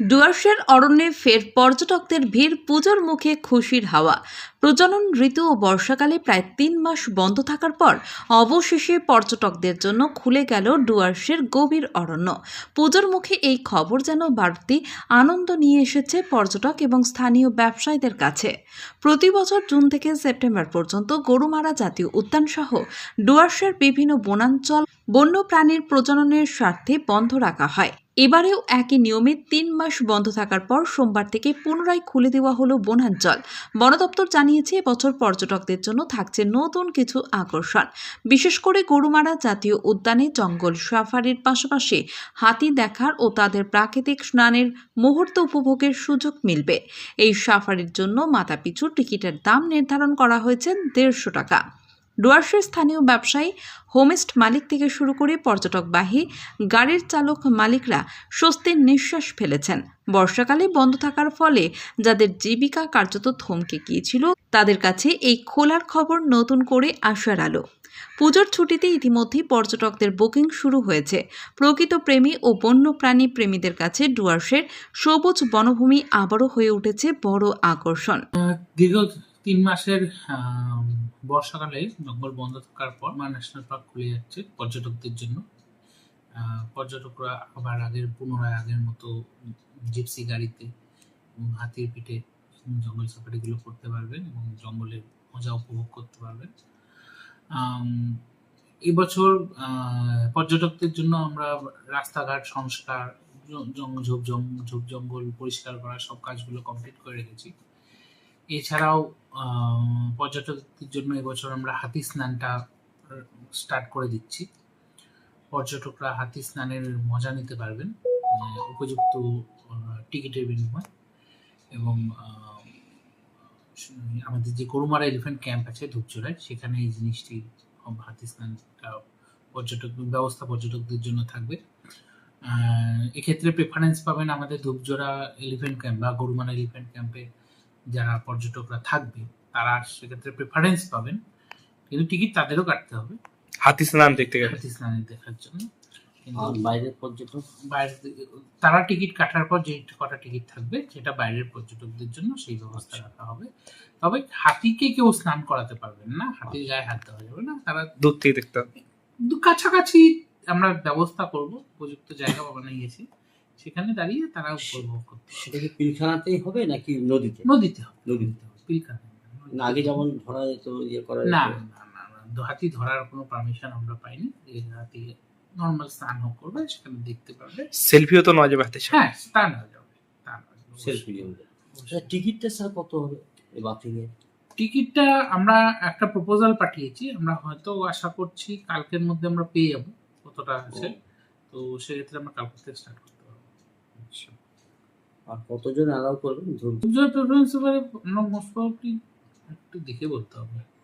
ডুয়ার্সের অরণ্যে ফের পর্যটকদের ভিড়, পুজোর মুখে খুশির হাওয়া। প্রজনন ঋতু ও বর্ষাকালে প্রায় তিন মাস বন্ধ থাকার পর অবশেষে পর্যটকদের জন্য খুলে গেল ডুয়ার্সের গভীর অরণ্য। পুজোর মুখে এই খবর যেন বাড়তি আনন্দ নিয়ে এসেছে পর্যটক এবং স্থানীয় ব্যবসায়ীদের কাছে। প্রতি বছর জুন থেকে সেপ্টেম্বর পর্যন্ত গরুমারা জাতীয় উদ্যান সহ ডুয়ার্সের বিভিন্ন বনাঞ্চল, বন্যপ্রাণীর প্রজননের স্বার্থে বন্ধ রাখা হয়। এবারেও একই নিয়মে তিন মাস বন্ধ থাকার পর সোমবার থেকে পুনরায় খুলে দেওয়া হলো বনাঞ্চল বন দপ্তর জানিয়েছে, এবছর পর্যটকদের জন্য থাকছে নতুন কিছু আকর্ষণ। বিশেষ করে গরুমারা জাতীয় উদ্যানে জঙ্গল সাফারির পাশাপাশি হাতি দেখার ও তাদের প্রাকৃতিক স্নানের মুহূর্ত উপভোগের সুযোগ মিলবে। এই সাফারির জন্য মাথাপিছু টিকিটের দাম নির্ধারণ করা হয়েছে দেড়শো টাকা। ডুয়ার্সের স্থানীয় ব্যবসায়ী হোমেস্ট মালিক থেকে শুরু করে পর্যটকবাহী গাড়ির চালক মালিকরা স্বস্তির নিঃশ্বাস ফেলেছেন। বর্ষাকালে বন্ধ থাকার ফলে যাদের জীবিকা কার্যত থমকে গিয়েছিল, তাদের কাছে এই খোলার খবর নতুন করে আসার আলো। পুজোর ছুটিতে ইতিমধ্যেই পর্যটকদের বুকিং শুরু হয়েছে। প্রকৃত প্রেমী ও বন্যপ্রাণী প্রেমীদের কাছে ডুয়ার্সের সবুজ বনভূমি আবারও হয়ে উঠেছে বড় আকর্ষণ। তিন মাসের বর্ষাকালে জঙ্গল বন্ধ থাকার পর মা ন্যাশনাল পার্ক খুলে যাচ্ছে পর্যটকদের জন্য। পর্যটকরা আবার আগের, পুনরায় আগের মতো জিপসি গাড়িতে এবং হাতির পিঠে জঙ্গল সাফারিগুলো করতে পারবেন এবং জঙ্গলের মজা উপভোগ করতে পারবেন। এবছর পর্যটকদের জন্য আমরা রাস্তাঘাট, সংস্কার ঝোপ জঙ্গল পরিষ্কার করা সব কাজগুলো কমপ্লিট করে রেখেছি। এছাড়াও পর্যটকদের জন্য এবছর আমরা হাতি স্নানটা স্টার্ট করে দিচ্ছি। পর্যটকরা হাতি স্নানের মজা নিতে পারবেন উপযুক্ত টিকিটের বিনিময়। এবং আমাদের যে গরুমারা এলিফ্যান্ট ক্যাম্প আছে ধূপচূড়ায়, সেখানে এই জিনিসটি হাতি স্নানটা পর্যটক, ব্যবস্থা পর্যটকদের জন্য থাকবে। এক্ষেত্রে প্রেফারেন্স পাবেন আমাদের ধূপজোড়া এলিফ্যান্ট ক্যাম্প বা গরুমারা এলিফ্যান্ট ক্যাম্পে যারা পর্যটকরা থাকবে তারা সেক্ষেত্রে প্রেফারেন্স পাবেন। কিন্তু টিকিট তাদেরও কাটতে হবে। হাতি স্নান দেখতে গেলে। হাতি স্নানের দেখার জন্য। কিন্তু বাইরের পর্যটক? বাইরে তারা টিকিট কাটার পর যে কটা টিকিট থাকবে সেটা বাইরের পর্যটকদের জন্য সেই ব্যবস্থা রাখা হবে। তবে হাতিকে কেউ স্নান করাতে পারবেন না। হাতির গায়ে হাত দেওয়া যাবে না। তারা দূর থেকে দেখতে হবে। কাছাকাছি আমরা ব্যবস্থা করব। উপযুক্ত জায়গা বানিয়েছি সেখানে দাঁড়িয়ে তারা উপভোগ করতে সেটা কি পিলখানাতেই হবে নাকি নদীতে? নদীতে হবে। নদীতে হবে। পিলখানা আগে যেমন ধরা যেত ইয়ে করা না না না না দু- হাতি ধরার কোনো পারমিশন আমরা পাইনি। হাতি নর্মাল স্নান হোক করবে সেখানে দেখতে পারবে সেলফিও তো নেওয়া যাবে হাতের হ্যাঁ তা নেওয়া যাবে তা নেওয়া যাবে। সেলফি টিকিটটা স্যার কত হবে বাতিল? টিকিটটা আমরা একটা প্রপোজাল পাঠিয়েছি আমরা হয়তো আশা করছি কালকের মধ্যে আমরা পেয়ে যাব কতটা আছে। তো সেক্ষেত্রে আমরা কালকে থেকে স্টার্ট করতে পারব আর কতজন অ্যালাউ করবেন? ধরুন। প্রেফারেন্স মোস্ট প্রবাবলি একটু দেখে বলতে হবে।